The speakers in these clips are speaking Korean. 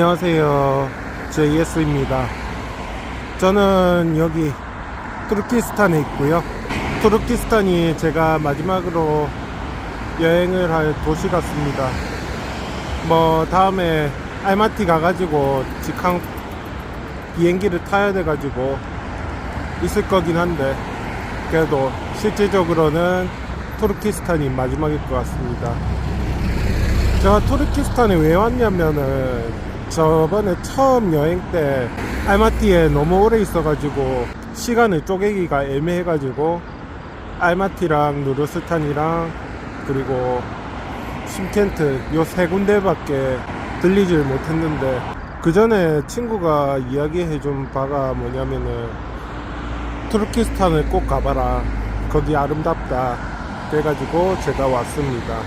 안녕하세요. JS입니다. 저는 여기 투르키스탄에 있고요. 투르키스탄이 제가 마지막으로 여행을 할 도시 같습니다. 뭐 다음에 알마티 가가지고 직항 비행기를 타야 돼가지고 있을 거긴 한데 그래도 실질적으로는 투르키스탄이 마지막일 것 같습니다. 제가 투르키스탄에 왜 왔냐면은 저번에 처음 여행 때 알마티에 너무 오래 있어가지고 시간을 쪼개기가 애매해가지고 알마티랑 누르스탄이랑 그리고 심켄트 요 세 군데밖에 들리질 못했는데 그 전에 친구가 이야기해준 바가 뭐냐면은 투르키스탄을 꼭 가봐라. 거기 아름답다. 그래가지고 제가 왔습니다.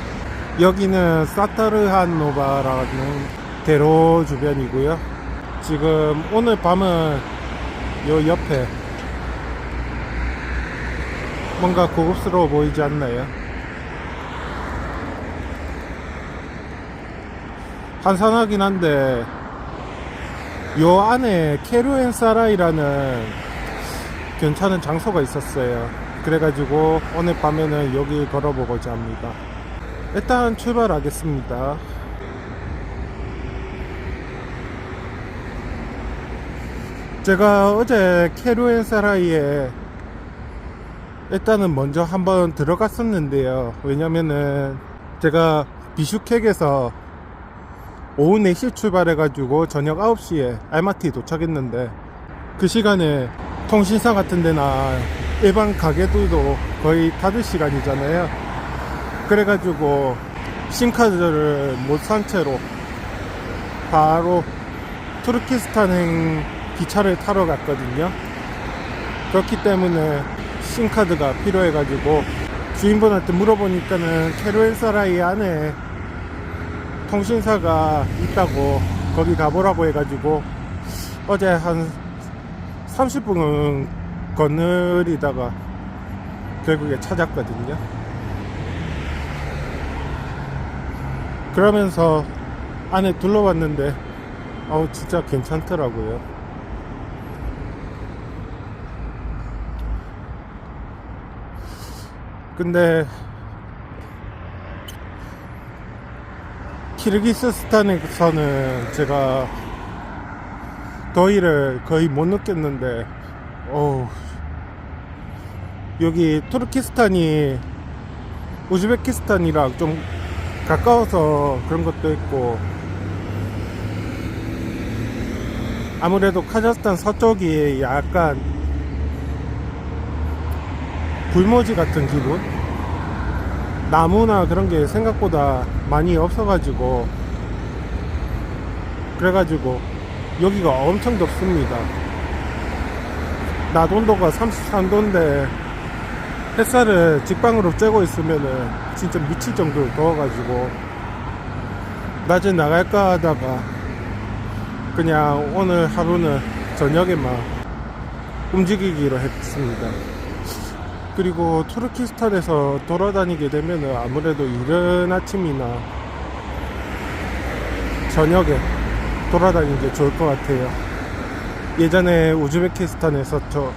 여기는 사타르한 노바라는 대로 주변이고요 지금 오늘 밤은 요 옆에 뭔가 고급스러워 보이지 않나요? 한산하긴 한데 요 안에 케루엔 사라이라는 괜찮은 장소가 있었어요. 그래가지고 오늘 밤에는 여기 걸어보고자 합니다. 일단 출발하겠습니다. 제가 어제 케루엔 사라이에 일단은 먼저 한번 들어갔었는데요. 왜냐면은 제가 비슈캑에서 오후 4시 출발해가지고 저녁 9시에 알마티에 도착했는데 그 시간에 통신사 같은 데나 일반 가게들도 거의 닫을 시간이잖아요. 그래가지고 심카드를 못 산 채로 바로 투르키스탄행 기차를 타러 갔거든요. 그렇기 때문에 심카드가 필요해가지고 주인분한테 물어보니까는 캐로엘 사라이 안에 통신사가 있다고 거기 가보라고 해가지고 어제 한 30분은 거느리다가 결국에 찾았거든요. 그러면서 안에 둘러봤는데 어우 진짜 괜찮더라고요. 근데 키르기스스탄에서는 제가 더위를 거의 못 느꼈는데 어우. 여기 투르키스탄이 우즈베키스탄이랑 좀 가까워서 그런 것도 있고 아무래도 카자흐스탄 서쪽이 약간 굴모지 같은 기분? 나무나 그런 게 생각보다 많이 없어가지고 그래가지고 여기가 엄청 덥습니다. 낮 온도가 33도인데 햇살을 직방으로 쬐고 있으면은 진짜 미칠 정도로 더워가지고 낮에 나갈까 하다가 그냥 오늘 하루는 저녁에만 움직이기로 했습니다. 그리고 투르키스탄에서 돌아다니게 되면 아무래도 이른 아침이나 저녁에 돌아다니는 게 좋을 것 같아요. 예전에 우즈베키스탄에서 저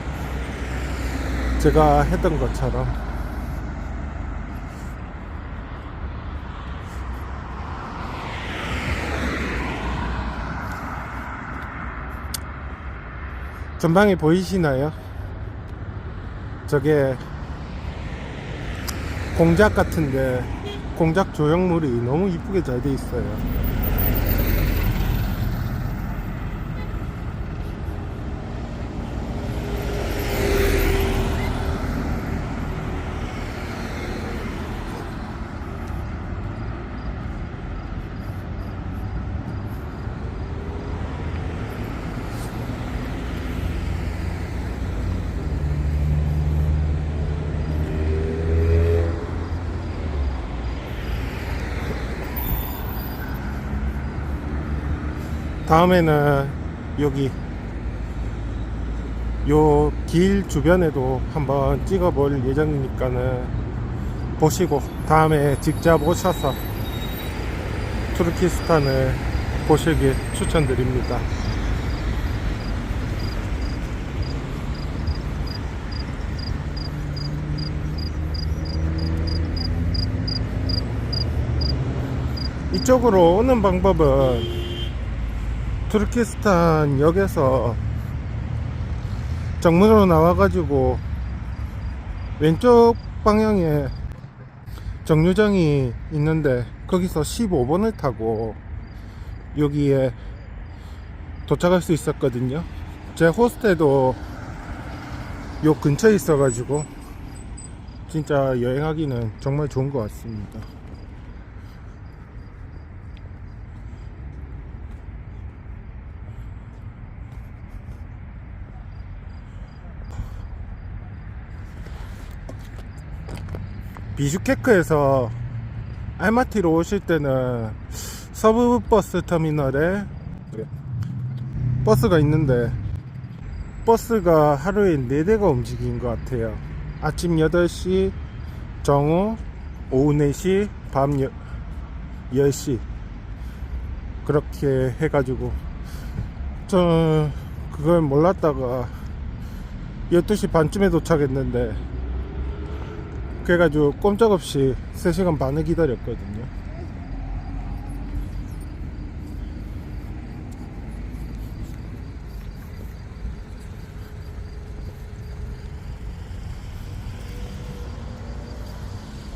제가 했던 것처럼 전방에 보이시나요? 저게 공작 같은데 공작 조형물이 너무 이쁘게 잘 돼 있어요. 다음에는 여기 요 길 주변에도 한번 찍어 볼 예정이니까는 보시고 다음에 직접 오셔서 투르키스탄을 보시길 추천드립니다. 이쪽으로 오는 방법은 투르키스탄 역에서 정문으로 나와가지고 왼쪽 방향에 정류장이 있는데 거기서 15번을 타고 여기에 도착할 수 있었거든요. 제 호스텔도 요 근처에 있어가지고 진짜 여행하기는 정말 좋은 것 같습니다. 비슈케크에서 알마티로 오실 때는 서부 버스 터미널에 버스가 있는데 버스가 하루에 4대가 움직인 것 같아요. 아침 8시, 정오, 오후 4시, 밤 10시. 그렇게 해가지고. 저, 그걸 몰랐다가 12시 반쯤에 도착했는데 그래가지고 꼼짝없이 3시간 반을 기다렸거든요.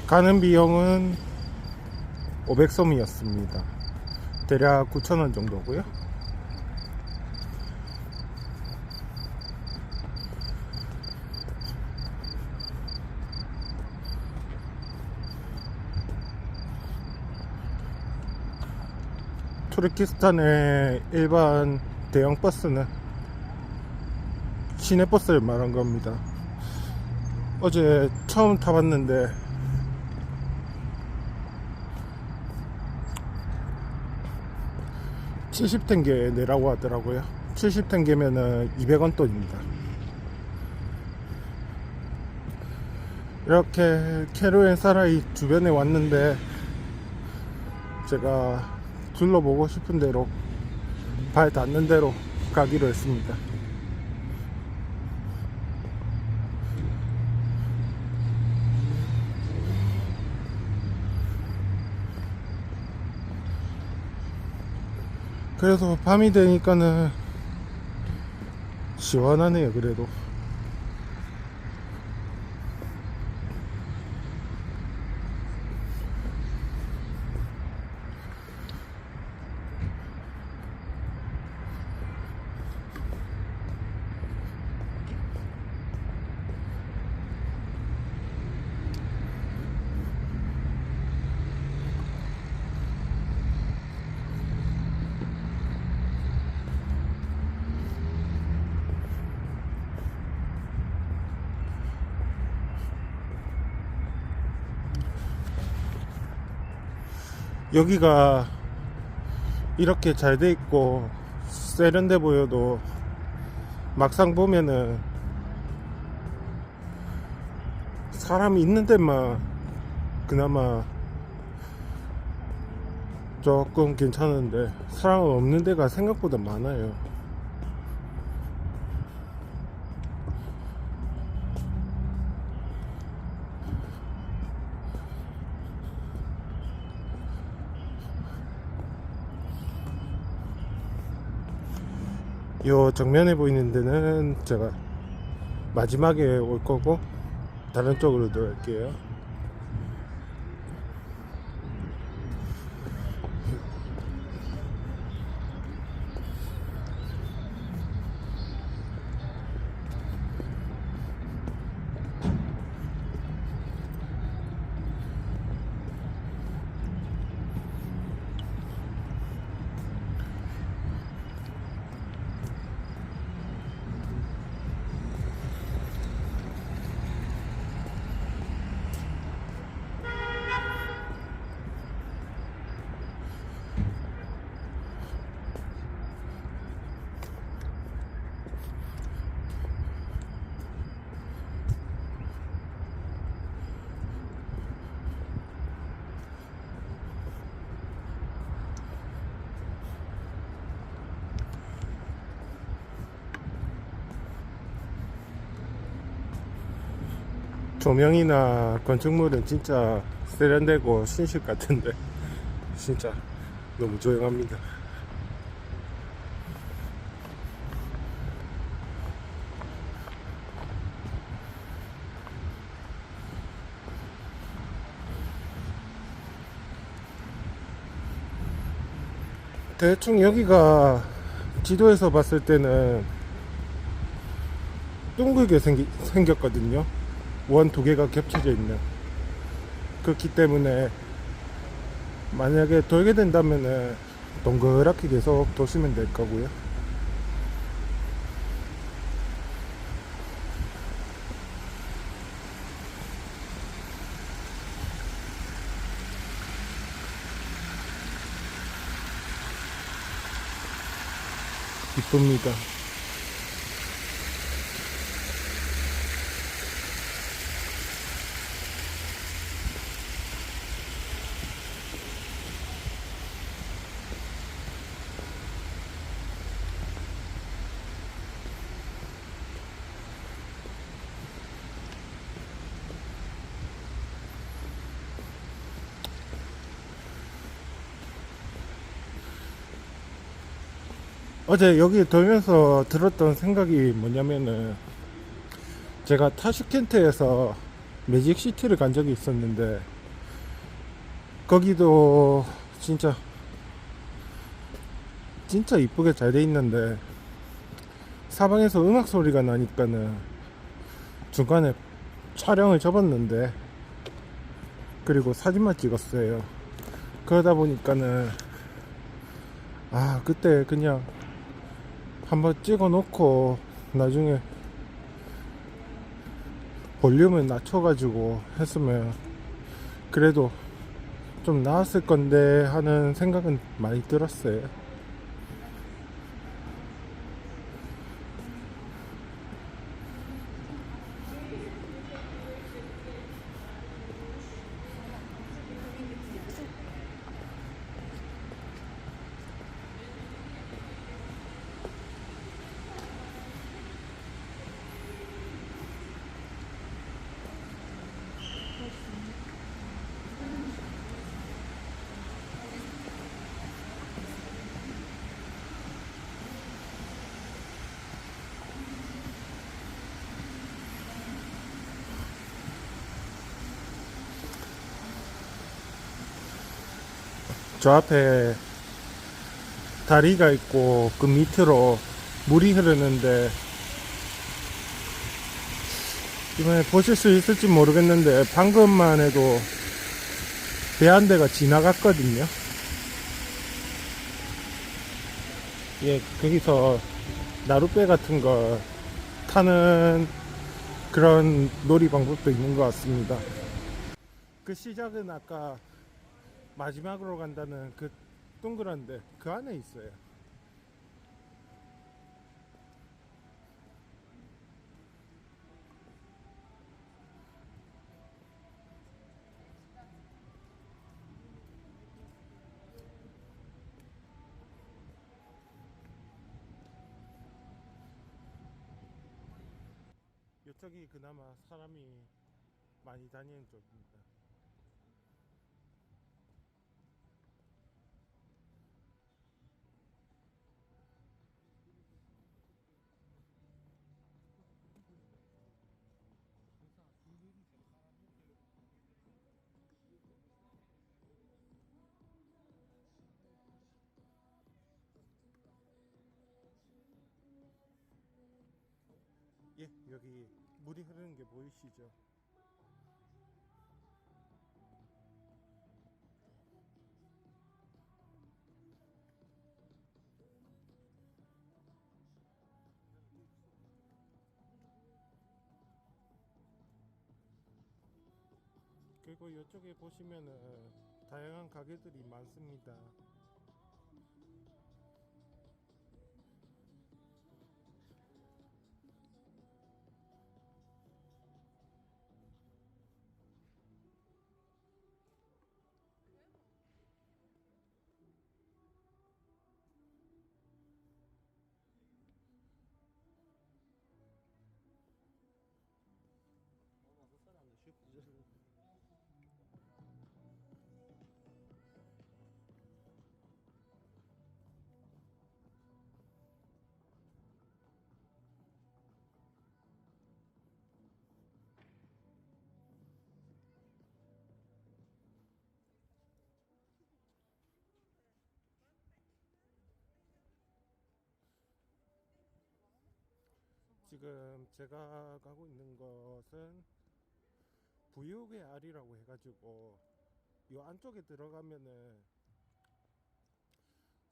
가는 비용은 500솜이었습니다. 대략 9,000원 정도고요. 투르키스탄의 일반 대형 버스는 시내 버스를 말한 겁니다. 어제 처음 타봤는데 (70 탱게) 내라고 하더라고요 (70 탱게면은) (200원) 돈입니다 이렇게 캐로엔 사라이 주변에 왔는데 제가 둘러보고 싶은 대로 발 닿는 대로 가기로 했습니다. 그래서 밤이 되니까는 시원하네요, 그래도. 여기가 이렇게 잘 돼 있고 세련돼 보여도 막상 보면은 사람이 있는 데만 그나마 조금 괜찮은데 사람 없는 데가 생각보다 많아요. 요 정면에 보이는 데는 제가 마지막에 올 거고 다른 쪽으로 들어갈게요. 조명이나 건축물은 진짜 세련되고 신식 같은데 진짜 너무 조용합니다. 대충 여기가 지도에서 봤을 때는 둥글게 생기, 생겼거든요. 원 두 개가 겹쳐져 있는. 그렇기 때문에 만약에 돌게 된다면은 동그랗게 계속 도시면 될 거고요. 이쁩니다. 어제 여기 돌면서 들었던 생각이 뭐냐면은 제가 타슈켄트에서 매직시티를 간 적이 있었는데 거기도 진짜 진짜 이쁘게 잘 돼 있는데 사방에서 음악 소리가 나니까는 중간에 촬영을 접었는데 그리고 사진만 찍었어요. 그러다 보니까는 아 그때 그냥 한번 찍어 놓고 나중에 볼륨을 낮춰 가지고 했으면 그래도 좀 나았을 건데 하는 생각은 많이 들었어요. 저 앞에 다리가 있고 그 밑으로 물이 흐르는데 이번에 보실 수 있을지 모르겠는데 방금만 해도 배 한 대가 지나갔거든요. 예, 거기서 나룻배 같은 거 타는 그런 놀이 방법도 있는 것 같습니다. 그 시작은 아까 마지막으로 간다는 그 동그란데 그 안에 있어요. 이쪽이 그나마 사람이 많이 다니는 쪽입니다. 예, 여기 물이 흐르는 게 보이시죠? 그리고 이쪽에 보시면은 다양한 가게들이 많습니다. 지금 제가 가고 있는 것은 부유의 알이라고 해가지고 요 안쪽에 들어가면은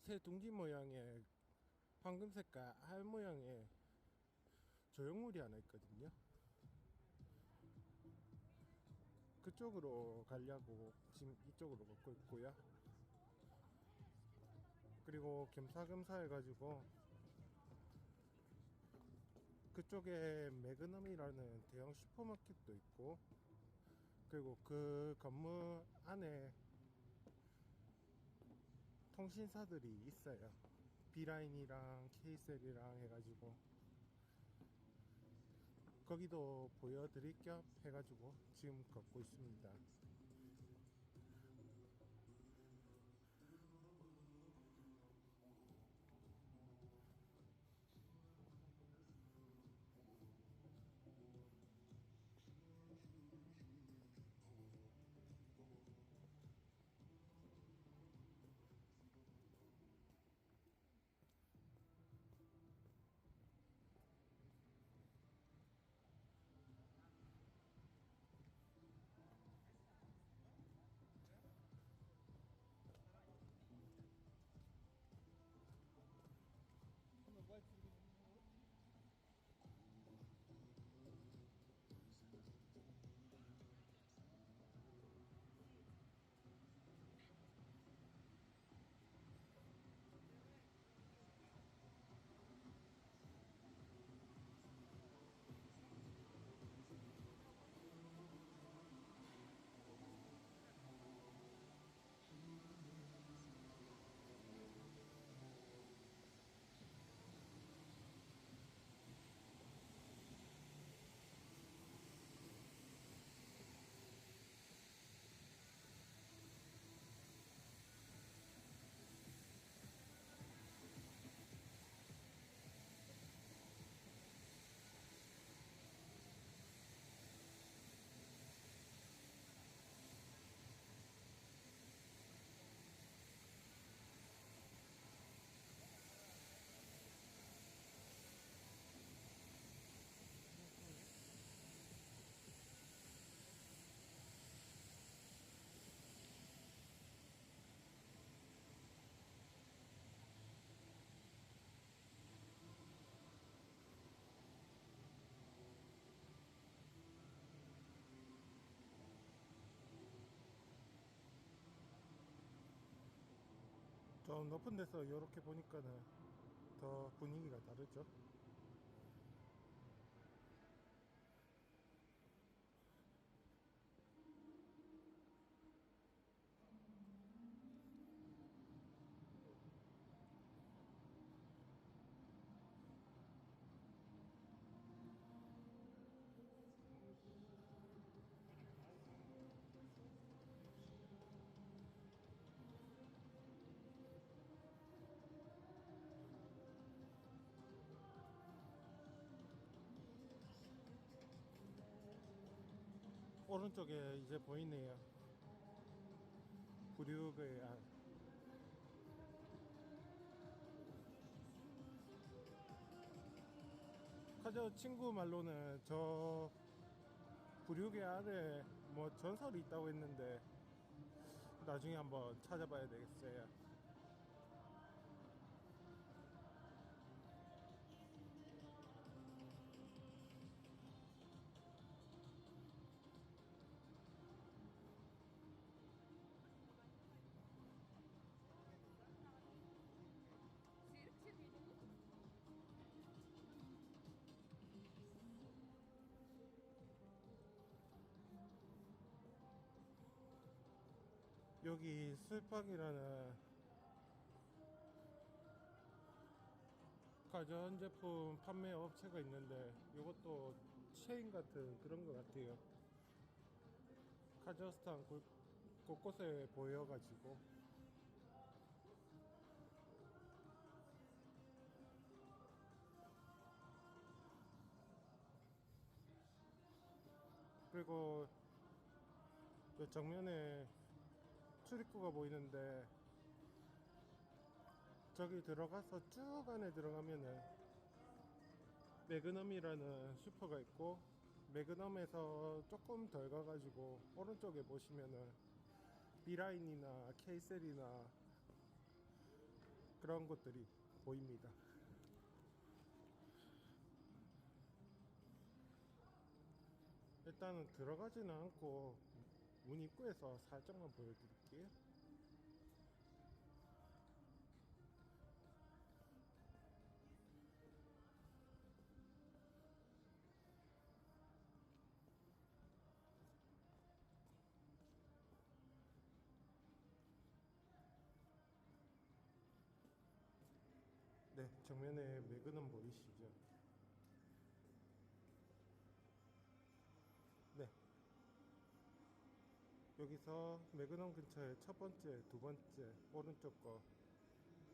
새 둥지 모양의 황금 색깔 알 모양의 조형물이 하나 있거든요. 그쪽으로 가려고 지금 이쪽으로 걷고 있고요. 그리고 겸사겸사 해가지고 그쪽에 매그넘이라는 대형 슈퍼마켓도 있고 그리고 그 건물 안에 통신사들이 있어요. 비라인이랑 케이셀이랑 해가지고 거기도 보여드릴 겸 해가지고 지금 걷고 있습니다. 좀 높은 데서 이렇게 보니까는 더 분위기가 다르죠. 오른쪽에 이제 보이네요. 부류의 안. 카저 친구 말로는 저 부류의 안에 뭐 전설이 있다고 했는데 나중에 한번 찾아봐야 되겠어요. 여기 슬팍이라는 가전제품 판매 업체가 있는데 이것도 체인 같은 그런 것 같아요. 카자흐스탄 곳- 곳곳에 보여가지고 그리고 그 정면에 출입구가 보이는데 저기 들어가서 쭉 안에 들어가면은 매그넘이라는 슈퍼가 있고 매그넘에서 조금 덜 가가지고 오른쪽에 보시면은 비라인이나 케이셀이나 그런 것들이 보입니다. 일단은 들어가지는 않고 문 입구에서 살짝만 보여드릴게요. 네, 정면에 매그넘 보이시죠? 여기서 매그넘 근처에 첫 번째, 두 번째, 오른쪽 거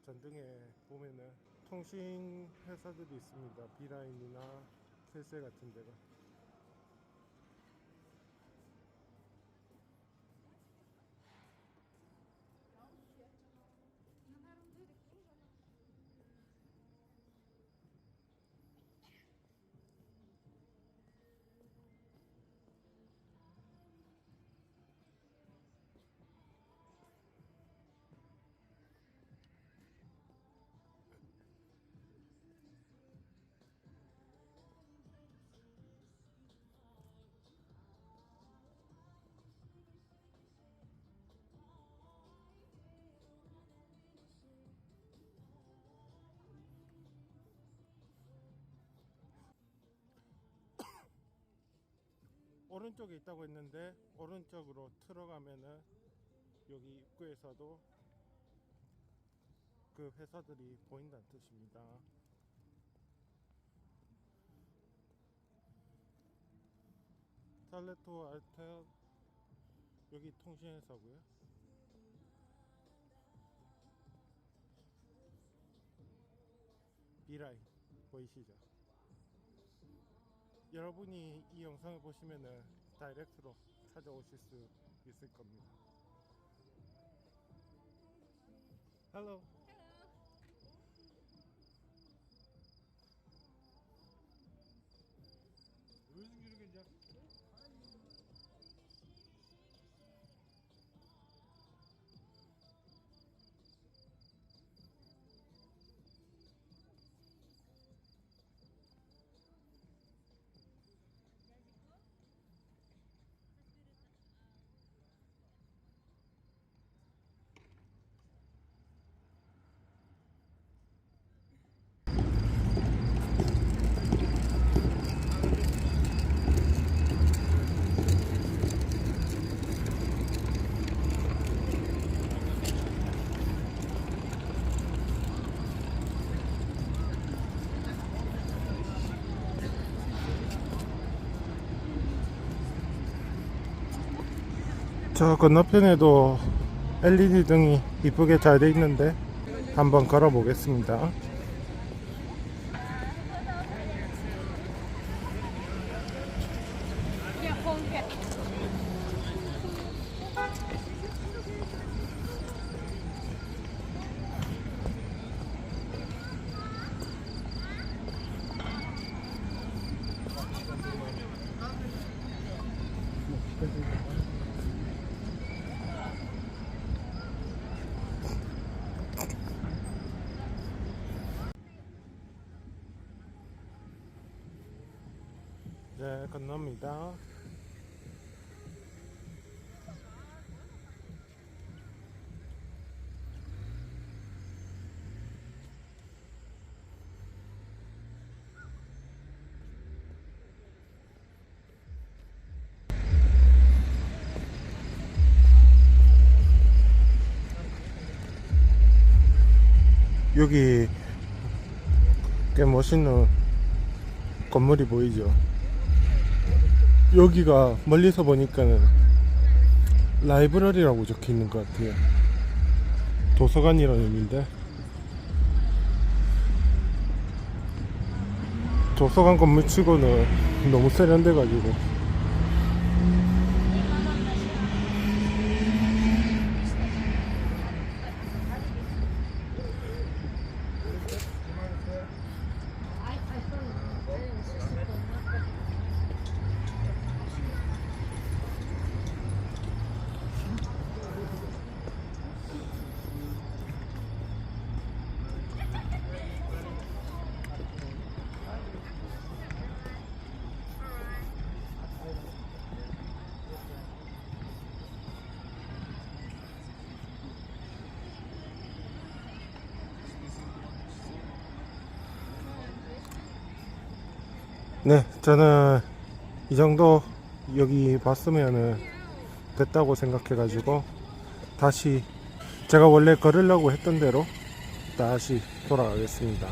전등에 보면은 통신 회사들이 있습니다. 비라인이나 켈셀 같은 데가. 오른쪽에 있다고 했는데 오른쪽으로 들어가면은 여기 입구에서도 그 회사들이 보인다는 뜻입니다. 탈레토 알텔 여기 통신회사고요. 비라인 보이시죠? 여러분이 이 영상을 보시면은 다이렉트로 찾아오실 수 있을 겁니다. Hello. 저 건너편에도 LED 등이 이쁘게 잘 돼 있는데 한번 걸어 보겠습니다. 네, 건너입니다. 여기 꽤 멋있는 건물이 보이죠? 여기가 멀리서 보니까는 라이브러리라고 적혀 있는 것 같아요. 도서관이라는 의미인데 도서관 건물 치고는 너무 세련돼가지고 네, 저는 이 정도 여기 봤으면은 됐다고 생각해 가지고 다시 제가 원래 걸으려고 했던 대로 다시 돌아가겠습니다.